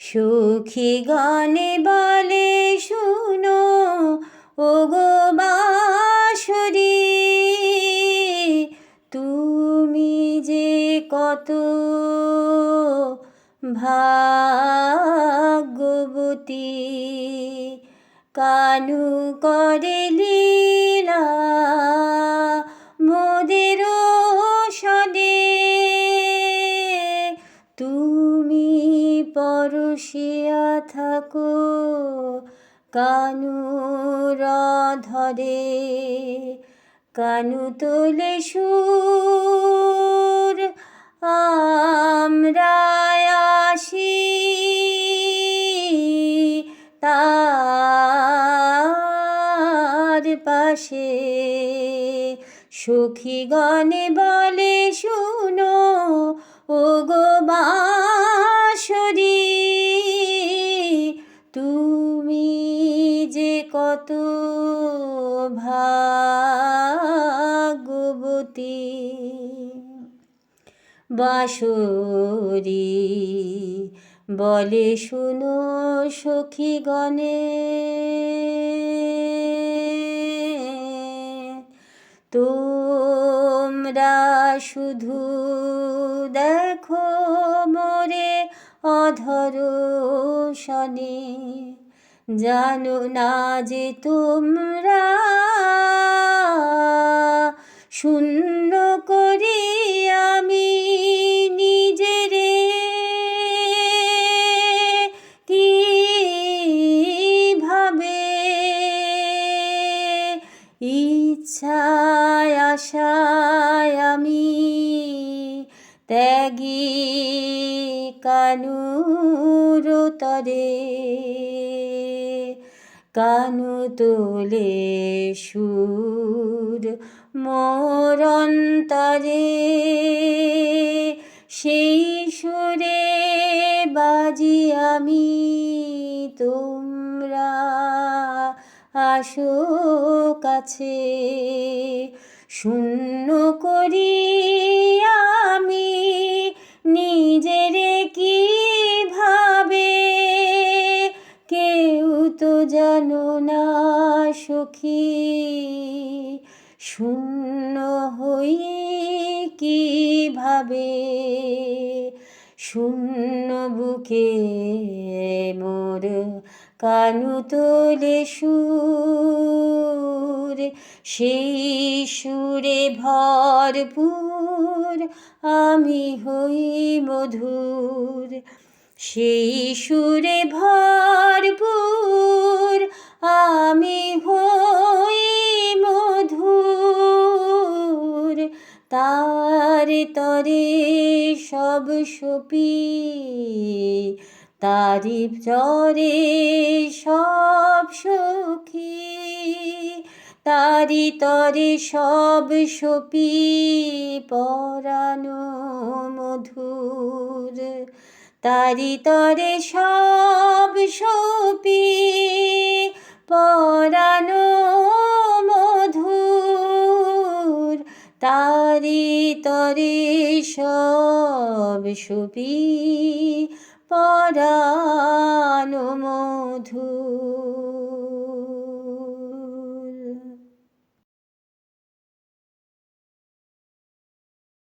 সুখী গানে বলে শুনো ও গো বাঁশরি। তুমি যে কত ভাগ্যবতী কানু করে লীলা পরশিয়া থাকো কানুর ধরে কানু তোলে সুর, আমরা আসি। তার পাশে সুখী গনে বলে, শুনো ও গো বাঁশরি কত ভাগ্যবতী বাঁশরি বলে শুনো সখী গণে তোমরা শুধু দেখো মোরে অধর শনে। জানো না যে তোমরা শূন্য করি আমি নিজেরে কি ভাবে ইচ্ছায়, আশায় আমি ত্যাগী কানুর তরে। কানু তোলে সুর মোর অন্তরে সেই সুরে বাজি আমি তোমরা, আসো কাছে। শূন্য করি আমি সখী, শূন্য হই কীভাবে? শূন্য বুকে মোর কানু তোলে সুর, সেই সুরে ভরপুর আমি হই মধুর। সেই সুরে ভরপুর তার সব সপি, তারি চরে সব সখী, তারি তরে সব সপি, পরানো মধুর, তারি তরে সব সপি, পরানো মধুর, তারি তরে সব সুপি পরানো মধুর